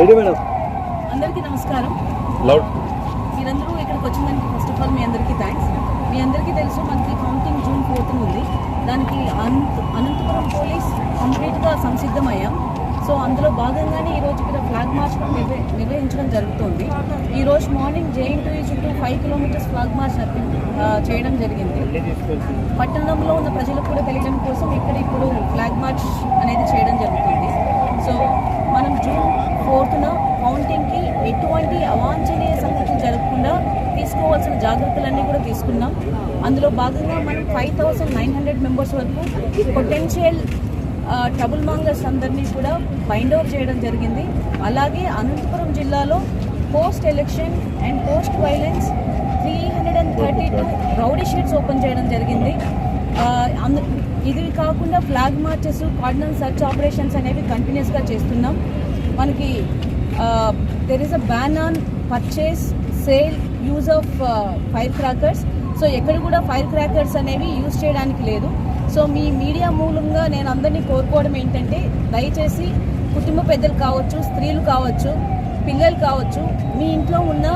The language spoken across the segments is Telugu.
అందరికీ నమస్కారం. లౌడ్. మీరందరూ ఇక్కడికి వచ్చిన దానికి ఫస్ట్ ఆఫ్ ఆల్ మీ అందరికీ థ్యాంక్స్ మీ అందరికీ తెలుసు మనకి కౌంటింగ్ జూన్ ఫోర్త్ ఉంది. దానికి అనంత అనంతపురం పోలీస్ కంప్లీట్గా సంసిద్ధమయ్యాం. సో అందులో భాగంగానే ఈరోజు ఇక్కడ ఫ్లాగ్ మార్చ్ నిర్వహించడం జరుగుతుంది. ఈరోజు మార్నింగ్ జేఎన్టీ చుట్టూ ఫైవ్ కిలోమీటర్స్ ఫ్లాగ్ మార్చ్ చేయడం జరిగింది. పట్టణంలో ఉన్న ప్రజలకు కూడా తెలియడం కోసం ఇక్కడ ఇప్పుడు ఫ్లాగ్ మార్చ్ అనేది చేయడం జరుగుతుంది సో మనం జూన్ ఫోర్త్న కౌంటింగ్కి ఎటువంటి అవాంఛనీయ సంఘటనలు జరగకుండా తీసుకోవాల్సిన జాగ్రత్తలన్నీ కూడా తీసుకున్నాం. అందులో భాగంగా మనం five thousand nine hundred members వరకు పొటెన్షియల్ ట్రబుల్ మాంగర్స్ అందరినీ కూడా బైండ్ అవుట్ చేయడం జరిగింది. అలాగే అనంతపురం జిల్లాలో post election and post violence three hundred and thirty two rowdy sheets open చేయడం జరిగింది. అందు ఇది కాకుండా flag marches cordon search operations అనేవి కంటిన్యూస్గా చేస్తున్నాం. మనకి there is a ban on purchase sale use of fire crackers so ఎక్కడ కూడా ఫైర్ క్రాకర్స్ అనేవి యూజ్ చేయడానికి లేదు. సో మీ మీడియా మూలంగా నేను అందరినీ కోరుకోవడం ఏంటంటే దయచేసి కుటుంబ పెద్దలు కావచ్చు స్త్రీలు కావచ్చు పిల్లలు కావచ్చు మీ ఇంట్లో ఉన్న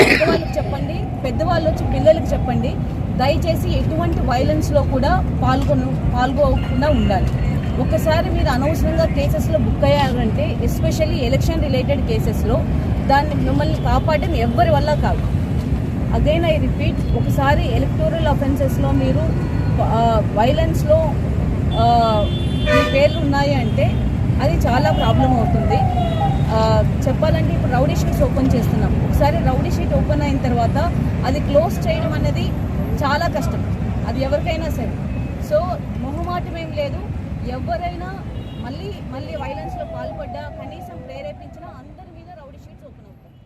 పెద్దవాళ్ళకి చెప్పండి పెద్దవాళ్ళు వచ్చి పిల్లలకి చెప్పండి. దయచేసి ఎటువంటి వైలెన్స్లో కూడా పాల్గొను పాల్గొకుండా ఉండాలి. ఒకసారి మీరు అనవసరంగా కేసెస్లో బుక్ అయ్యారంటే ఎస్పెషల్లీ ఎలక్షన్ రిలేటెడ్ కేసెస్లో దాన్ని మిమ్మల్ని కాపాడడం ఎవ్వరి వల్ల కాదు. అగైన్ ఐ రిపీట్ ఒకసారి ఎలక్టోరల్ అఫెన్సెస్లో మీరు వైలెన్స్లో మీ పేర్లు ఉన్నాయి అంటే అది చాలా ప్రాబ్లం అవుతుంది. చెప్పాలంటే ఇప్పుడు రౌడీ షీట్స్ ఓపెన్ చేస్తున్నాం. ఒకసారి రౌడీ షీట్ ఓపెన్ అయిన తర్వాత అది క్లోజ్ చేయడం అనేది చాలా కష్టం. అది ఎవరికైనా సరే. సో మొహమాటం ఏం లేదు. ఎవరైనా మళ్ళీ మళ్ళీ వైలెన్స్లో పాల్పడ్డా కానీ चोख नव्हता.